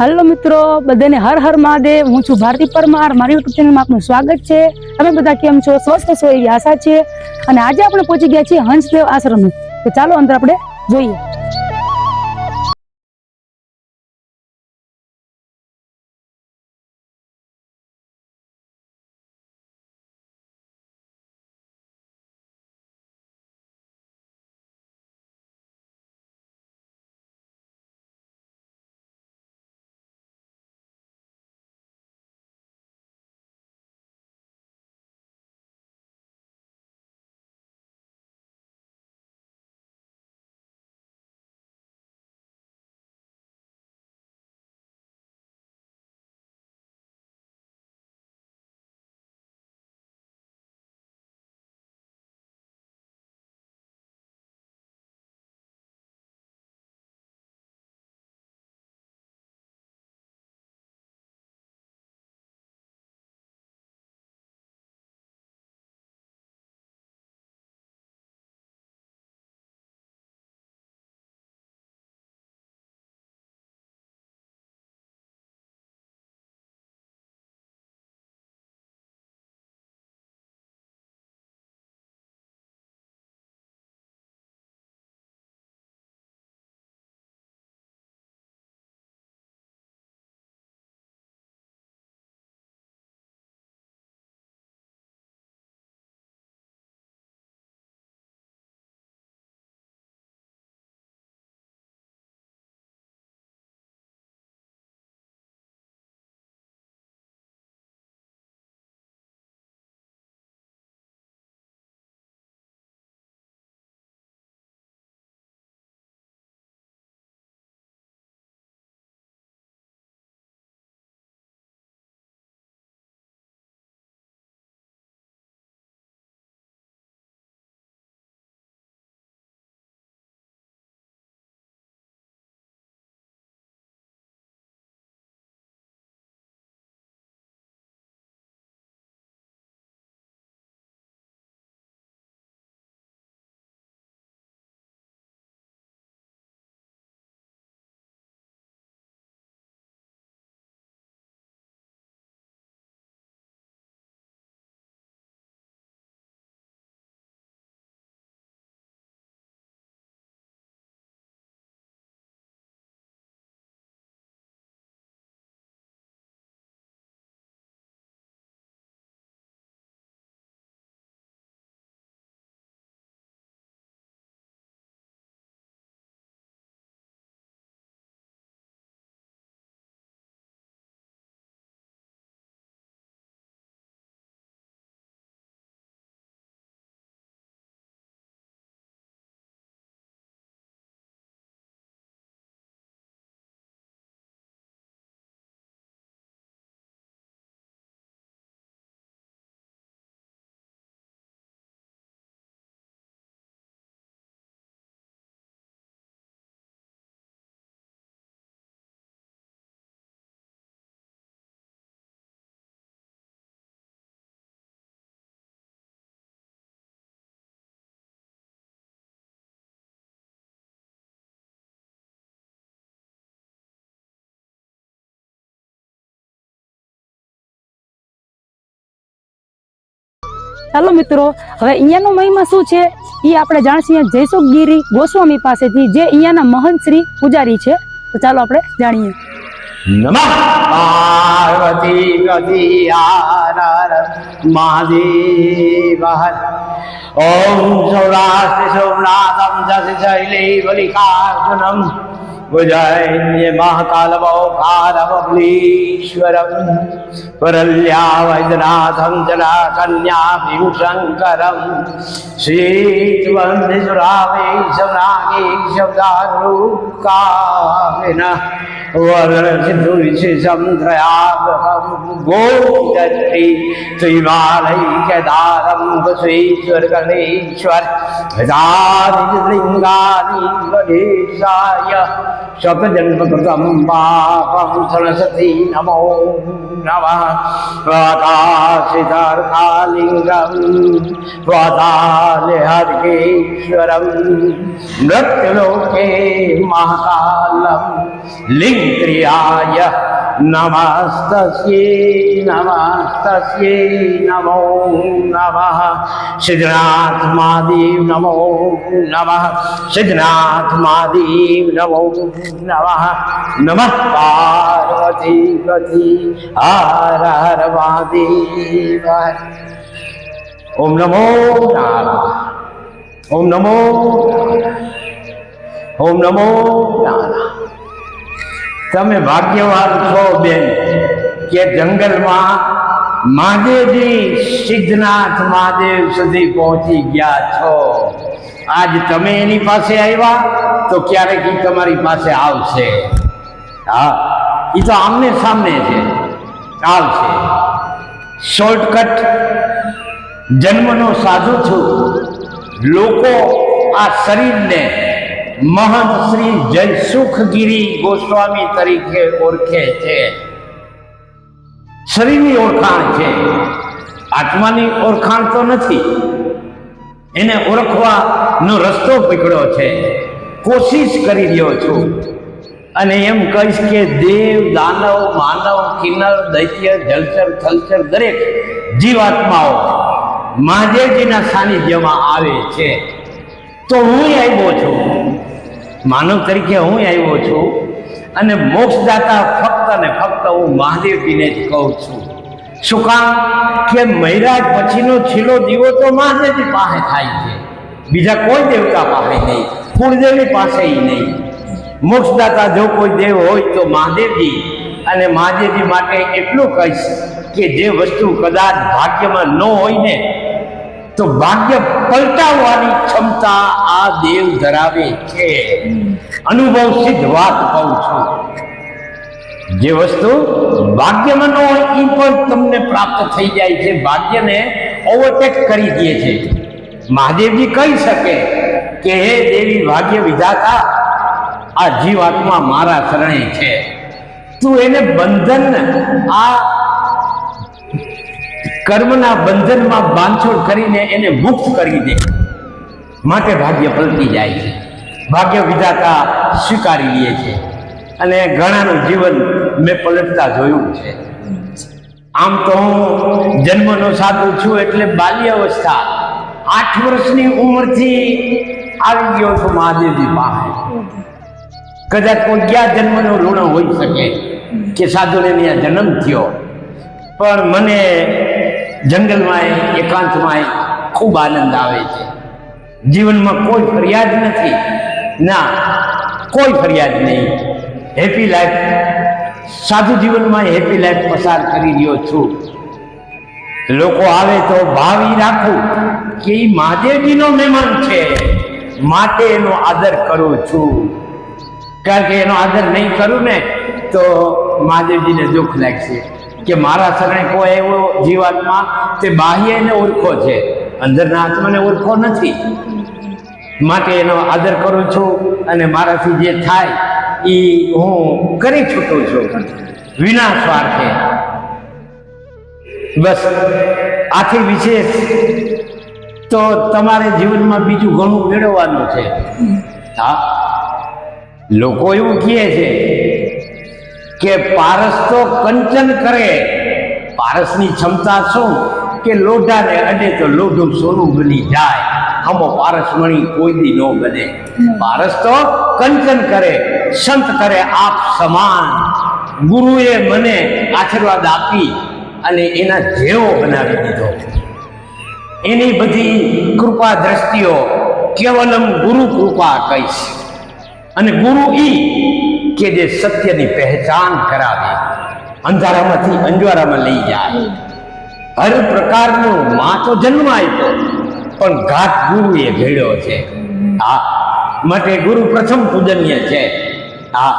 Hello મિત્રો, બધાને હર હર મહાદેવ. હું છું ભારતી પરમાર. મારી યુટ્યુબ ચેનલમાં આપનું સ્વાગત છે. તમે બધા કેમ છો? સ્વસ્થ છો એવી આશા છે. અને આજે આપણે પહોંચી ગયા છીએ હંસદેવ આશ્રમે. તો ચાલો અંદર આપણે જોઈએ. ચાલો મિત્રો, હવે અહીંયાનો મહિમા શું છે? એ આપણે જાણશું જયસુખગીરી ગોસ્વામી પાસેથી, જે અહીંયાના મહંત શ્રી પૂજારી છે. તો ચાલો આપણે જાણીએ. નમઃ! પાર્વતી પતિ આર મહાદેવ ઓમ સૌરાષ્ટ્ર સોમનાથમ જસ શૈલે વલિકાર્જુનમ. ભુજન્ય મહાકાલમોકારમબલીશ્વરમ પરલ્યા વૈદ્યનાથમ જલા કન્યા ભીમશંકરમ શ્રીત્વંદેશુરાવેશનાગેશબ્દારૂકાવિનઃ વરસિદ્ધુવિશેષમ ત્રયાગમ ગોચરી શ્રીમાલૈકદારમ વસેશ્વર ગણેશ્વર ગજાનિલિંગાની ગણેશાય શતજન્મકૃતમ પાપમ સરસ્વતી નમો નમઃ આકાશિતાર્કાલિંગમ વાદાલહર્કેશ્વરમ મૃત્યુલોકે મહાકાલમ લિંગ ક્રિયાય નમસ્તસ્યે નમસ્તસ્યે નમો નમઃ સિદ્ધનાથ મહાદેવ નમો નમઃ સિદ્ધનાથ મહાદેવ નમો નમઃ નમઃ પાર્વતી પતિ હર હર મહાદેવ ઓમ તમે ભાગ્યવાન છો, બેન, કે જંગલમાં મહાદેવજી સિદ્ધનાથ મહાદેવ સુધી પહોંચી ગયા છો? આજ તમે એની પાસે આવ્યા તો ક્યારેક એ તમારી પાસે આવશે. હા એ તો આમને સામને છે, આવશે. શોર્ટકટ જન્મનો સાધુ છું. લોકો આ શરીરને મહંત શ્રી જયસુખગીરી ગોસ્વામી તરીકે ઓળખે છે. શરીરની ઓળખાણ છે. આત્માની ઓળખાણ તો નથી. એને ઓળખવાનો રસ્તો પકડ્યો છે. કોશિશ કરી રહ્યો છું. અને એમ કહીશ કે દેવ, દાનવ, માનવ, કિન્નર, દૈત્ય, જલચર, થલચર દરેક જીવાત્માઓ મહાદેવજીના સાનિધ્યમાં આવે છે. તો હું આવ્યો છું. માનવ તરીકે હું આવ્યો છું અને મોક્ષદાતા ફક્ત ને ફક્ત હું મહાદેવજીને જ કહું છું. શું કામ? કે મૈરાજ પછીનો છેલ્લો દીવો તો મહાદેવજી પાસે થાય છે. બીજા કોઈ દેવતા પાસે નહીં. કુળદેવી પાસે નહીં. મોક્ષદાતા જો કોઈ દેવ હોય તો મહાદેવજી અને મહાદેવજી માટે એટલું કહીશ કે જે વસ્તુ કદાચ ભાગ્યમાં ન હોય ને તો ભાગ્ય પલટાવવાની ક્ષમતા આ દેવ ધરાવે છે. અનુભવ સિદ્ધ વાત કહું છું. જે વસ્તુ ભાગ્યમાં ન હોય એ પણ તમને પ્રાપ્ત થઈ જાય છે. ભાગ્યને ઓવરટેક કરી દે છે. મહાદેવજી કહી શકે કે, હે દેવી ભાગ્ય વિધાતા, આ જીવાત્મા મારા શરણે છે. તું એને બંધન આ કર્મના બંધનમાં બાંધછોડ કરીને એને મુક્ત કરી દે. માટે ભાગ્ય પલટી જાય છે. ભાગ્ય વિધાતા સ્વીકારી લે છે. અને ઘણાનું જીવન મેં પલટતા જોયું છે. આમ તો હું જન્મનો સાધુ છું એટલે બાલ્ય અવસ્થા આઠ વર્ષની ઉંમરથી આવી ગયો છું મહાદેવજી પાસે. કદાચ કોઈ ક્યાં જન્મનો ઋણ હોઈ શકે કે સાધુને ત્યાં જન્મ થયો. પણ મને જંગલમાં એકાંતમાં ખૂબ આનંદ આવે છે. જીવનમાં કોઈ ફરિયાદ નથી. ના, કોઈ ફરિયાદ નહીં. હેપી લાઈફ સાધુ જીવનમાં હેપી લાઈફ પસાર કરી રહ્યો છું. લોકો આવે તો ભાવી રાખું કે એ મહાદેવજીનો મહેમાન છે. માટે એનો આદર કરું છું. કારણ કે એનો આદર નહીં કરું ને, તો મહાદેવજીને દુઃખ લાગશે. કે મારા શરણે કોઈ એવો જીવાત્મા તે બાહ્ય એને ઓળખો છે, અંદરના આત્માને ઓળખો નથી. માટે એનો આદર કરું છું અને મારાથી જે થાય એ હું કરી છૂટું છું. વિના સ્વાર્થે. બસ, આથી વિશેષ તો તમારે જીવનમાં બીજું ઘણું મેળવવાનું છે. હા. લોકો એવું કહે છે કે પારસ તો કંચન કરે. પારસની ક્ષમતા શું? કે લોઢાને અડે તો લોઢું સોનું બની જાય. હમો પારસ મણી કોઈ દી ન બને. પારસ તો કંચન કરે સંત કરે આપ સમાન. ગુરુએ મને આશીર્વાદ આપી અને એના જેવો બનાવી દીધો. એની બધી કૃપા દ્રષ્ટિઓ કેવલમ ગુરુ કૃપા કહીશ. અને ગુરુ ઈ કે જે સત્યની પહેચાન કરાવે, અંધારામાંથી અંજવારામાં લઈ જાય. હર પ્રકારનો માં તો જન્મ આપ્યો પણ ઘાત ગુરુએ ઘેડ્યો છે. હા માટે ગુરુ પ્રથમ પૂજનીય છે. હા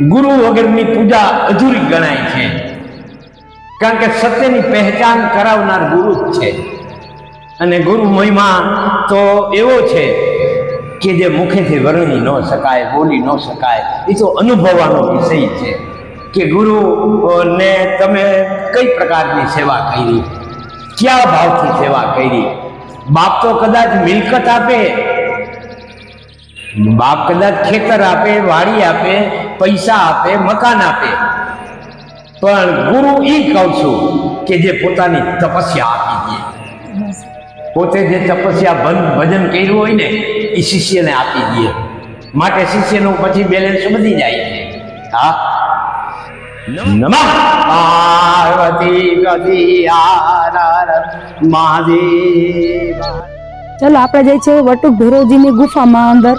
ગુરુ વગરની પૂજા અધૂરી ગણાય છે. કારણ કે સત્યની પહેચાન કરાવનાર ગુરુ જ છે. અને ગુરુ મહિમા તો એવો છે કે જે મુખેથી વર્ણી ન શકાય, બોલી ન શકાય, એ તો અનુભવવાનો વિષય છે. કે ગુરુ ને તમે કઈ પ્રકારની સેવા કરી? કયા ભાવથી સેવા કરી? બાપ તો કદાચ મિલકત આપે, બાપ કદાચ ખેતર આપે, વાડી આપે, પૈસા આપે, મકાન આપે. પણ ગુરુ એ કહું છું કે જે પોતાની તપસ્યા આપી દે. પોતે જે તપસ્યા ભજન કર્યું હોય ને એ શિષ્યને આપી દે. માટે શિષ્યનું પછી બેલેન્સ વધી જાય છે. હા? નમઃ પાર્વતી મહાદેવ. ચાલો, આપણે જઈએ છીએ વટુક ભૈરવજીની ગુફામાં અંદર.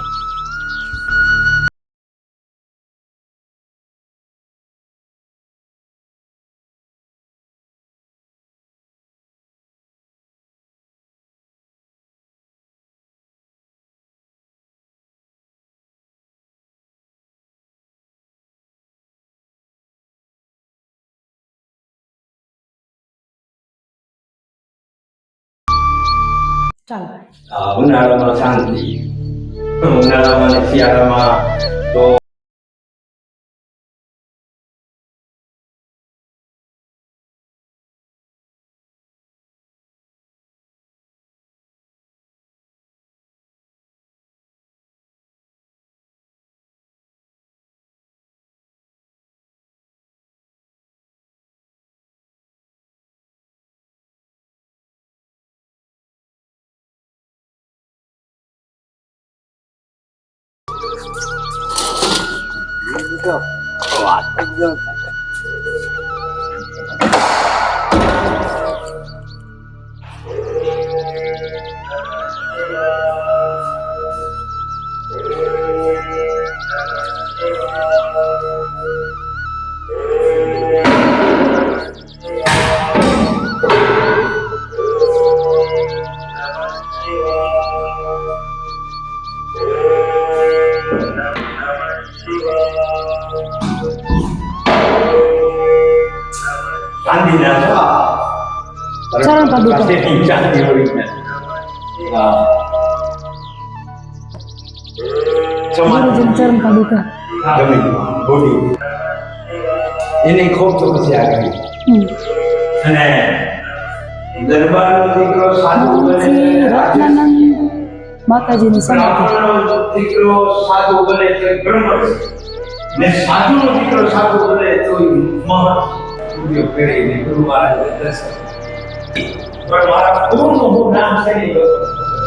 ચાલો. ઉનાળામાં શાંતિ. ઉનાળામાં શિયાળામાં તો được. Của công nhân પાસેની ચાંદી હોય ને. હા. ચરણ પાદુકા જમીનમાં, બોડી. એની ખૂબ તપસ્યા કરી. અને દરબારનો દીકરો સાધુ બને રત્નાનંદ માતાજીની સમાધિ દીકરો સાધુ બને તો એ બ્રહ્મણ. ને સાધુનો દીકરો સાધુ બને તો મહત ગુરુ મહારાજ દર્શન. પણ મારા ગુરુનું નામ છે ને એ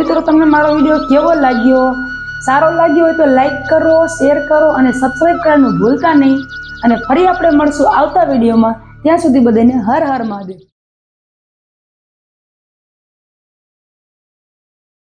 મિત્રો, તમને મારો વીડિયો કેવો લાગ્યો? સારો લાગ્યો હોય તો લાઈક કરો શેર કરો અને સબસ્ક્રાઈબ કરવાનું ભૂલતા નહીં. અને ફરી આપણે મળશું આવતા વિડીયોમાં. ત્યાં સુધી બધાને હર હર મહાદેવ.